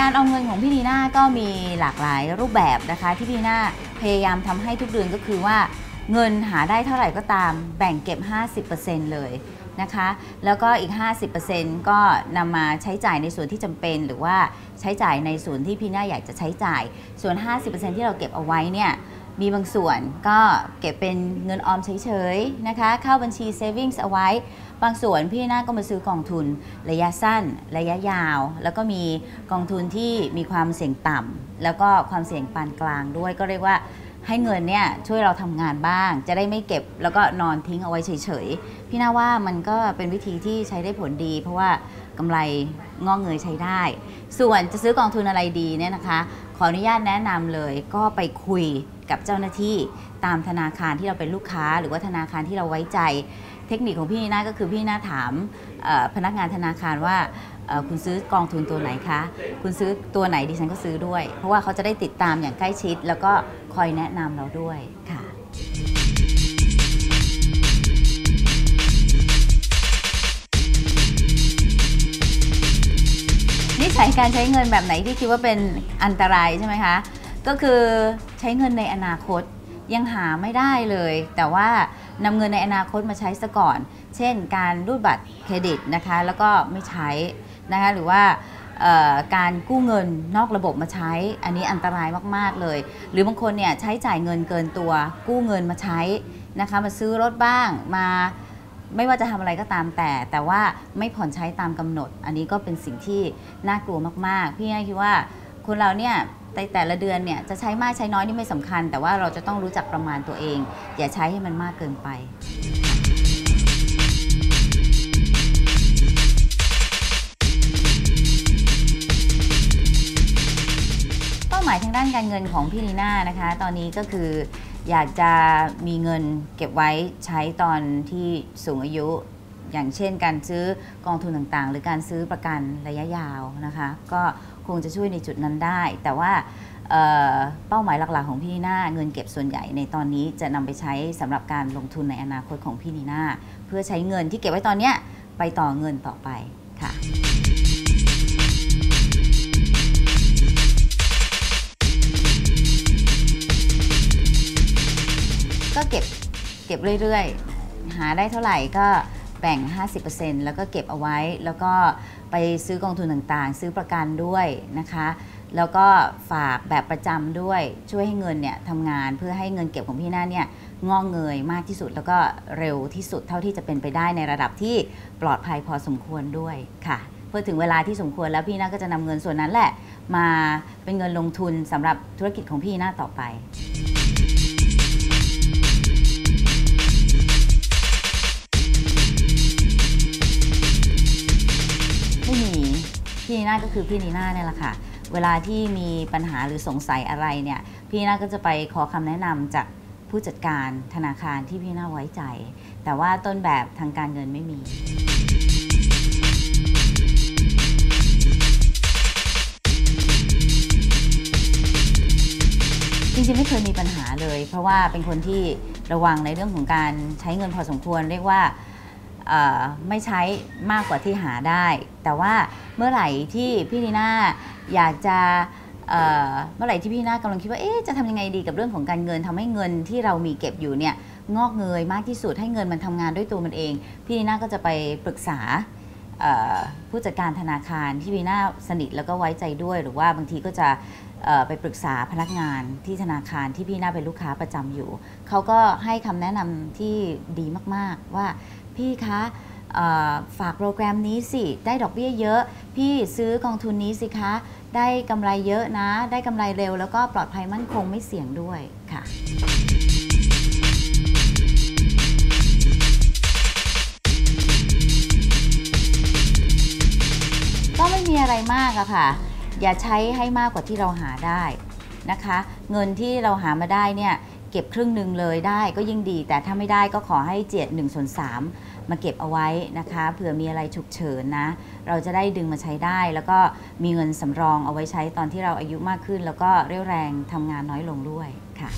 การเอาเงินของพี่นีน่าก็มีหลากหลายรูปแบบนะคะ ที่พี่นีน่าพยายามทำให้ทุกเดือนก็คือว่า เงินหาได้เท่าไหร่ก็ตามแบ่งเก็บ 50%เลยนะคะ แล้วก็อีก 50%ก็นำมาใช้จ่ายในส่วนที่จำเป็น หรือว่าใช้จ่ายในส่วนที่พี่น่าอยากจะใช้จ่าย ส่วน 50%ที่เราเก็บเอาไว้เนี่ย มีบางส่วนก็เก็บเป็นเงินออมเฉยๆนะคะ เข้าบัญชี savings เอาไว้ บางส่วนพี่น่าก็มาซื้อกองทุนระยะสั้น ระยะยาว แล้วก็มีกองทุนที่มีความเสี่ยงต่ำแล้วก็ความเสี่ยงปานกลางด้วยก็เรียกว่าให้เงินเนี่ยช่วยเราทำงานบ้าง จะได้ไม่เก็บแล้วก็นอนทิ้งเอาไว้เฉยๆ พี่น่าว่ามันก็เป็นวิธีที่ใช้ได้ผลดี เพราะว่ากำไร งอกเงยใช้ได้ ส่วนจะซื้อกองทุนอะไรดีเนี่ยนะคะ ขออนุญาตแนะนำเลยก็ไปคุยกับเจ้าหน้าที่ตามธนาคารที่เราเป็นลูกค้า หรือว่าธนาคารที่เราไว้ใจ เทคนิคของพี่นีน่าก็คือพี่นีน่าถามพนักงานธนาคารว่าคุณซื้อกองทุนตัวไหนคะ คุณซื้อตัวไหนดิฉันก็ซื้อด้วย เพราะว่าเขาจะได้ติดตามอย่างใกล้ชิด แล้วก็คอยแนะนำเราด้วยค่ะ การใช้เงินแบบไหนที่คิดว่าเป็นอันตรายใช่ไหมคะ ก็คือใช้เงินในอนาคตยังหาไม่ได้เลย แต่ว่านำเงินในอนาคตมาใช้ซะก่อน เช่น การรูดบัตรเครดิตนะคะ แล้วก็ไม่ใช้นะคะหรือว่าการกู้เงินนอกระบบมาใช้ อันนี้อันตรายมากๆเลย หรือบางคนเนี่ยใช้จ่ายเงินเกินตัว กู้เงินมาใช้นะคะมาซื้อรถบ้างมา ไม่ว่าจะทำอะไรก็ตามแต่ แต่ว่าไม่ผ่อนใช้ตามกำหนด อันนี้ก็เป็นสิ่งที่น่ากลัวมาก ๆ พี่น่าคิดว่าคนเราเนี่ยในแต่ละเดือนเนี่ยจะใช้มากใช้น้อยนี่ไม่สำคัญ แต่ว่าเราจะต้องรู้จักประมาณตัวเอง อย่าใช้ให้มันมากเกินไปเป้าหมายทางด้านการเงินของพี่นีน่านะคะ ตอนนี้ก็คือ อยากจะมีเงินเก็บไว้ใช้ตอนที่สูงอายุ อย่างเช่นการซื้อกองทุนต่างๆ หรือการซื้อประกันระยะยาวนะคะ ก็คงจะช่วยในจุดนั้นได้ แต่ว่าเเป้าหมายหลักๆของพี่นีน่าเงินเก็บส่วนใหญ่ในตอนนี้จะนำไปใช้สำหรับการลงทุนในอนาคตของพี่นีน่าเพื่อใช้เงินที่เก็บไว้ตอนเนี้ยไปต่อเงินต่อไปค่ะ เก็บเก็บเรื่อยๆ หาได้เท่าไหร่ก็แบ่ง 50%แล้วก็เก็บเอาไว้ แล้วก็ไปซื้อกองทุนต่างๆ ซื้อประกันด้วยนะคะ แล้วก็ฝากแบบประจำด้วยช่วยให้เงินเนี่ยทำงานเพื่อให้เงินเก็บของพี่หน้าเนี่ยงอกเงยมากที่สุดแล้วก็เร็วที่สุดเท่าที่จะเป็นไปได้ในระดับที่ปลอดภัยพอสมควรด้วยค่ะเพื่อถึงเวลาที่สมควรแล้วพี่หน้าก็จะนำเงินส่วนนั้นแหละ มาเป็นเงินลงทุนสำหรับธุรกิจของพี่หน้าต่อไป พี่นีน่าก็คือพี่นีน่าเนี่ยแหละค่ะ เวลาที่มีปัญหาหรือสงสัยอะไรเนี่ย พี่นีน่าก็จะไปขอคำแนะนำจากผู้จัดการธนาคารที่พี่น่าไว้ใจ แต่ว่าต้นแบบทางการเงินไม่มี จริงๆ ไม่เคยมีปัญหาเลย เพราะว่าเป็นคนที่ระวังในเรื่องของการใช้เงินพอสมควรเรียกว่า ไม่ใช้มากกว่าที่หาได้ แต่ว่าเมื่อไหร่ที่พี่นีน่าอยากจะเมื่อไหร่ที่พี่นากำลังคิดว่าเอ๊จะทำยังไงดีกับเรื่องของการเงินทำให้เงินที่เรามีเก็บอยู่เนี่ยงอกเงยมากที่สุดให้เงินมันทำงานด้วยตัวมันเอง พี่นีน่าก็จะไปปรึกษาผู้จัดการธนาคารที่วีน่าสนิทแล้วก็ไว้ใจด้วย หรือว่าบางทีก็จะไปปรึกษาพนักงานที่ธนาคารที่พี่น่าเป็นลูกค้าประจำอยู่เขาก็ให้คำแนะนำที่ดีมากๆว่า พี่คะฝากโปรแกรมนี้สิ ได้ดอกเบี้ยเยอะ พี่ซื้อกองทุนนี้สิคะ ได้กำไรเยอะนะ ได้กำไรเร็ว แล้วก็ปลอดภัยมั่นคงไม่เสี่ยงด้วยค่ะ ก็ไม่มีอะไรมากอะค่ะ อย่าใช้ให้มากกว่าที่เราหาได้นะคะ เงินที่เราหามาได้เนี่ย เก็บครึ่งหนึ่งเลยได้ก็ยิ่งดี แต่ถ้าไม่ได้ก็ขอให้เจ็ดหนึ่งส่วนสามมาเก็บเอาไว้นะคะ เผื่อมีอะไรฉุกเฉินนะ เราจะได้ดึงมาใช้ได้ แล้วก็มีเงินสำรองเอาไว้ใช้ตอนที่เราอายุมากขึ้น แล้วก็เรี่ยวแรงทำงานน้อยลงด้วยค่ะ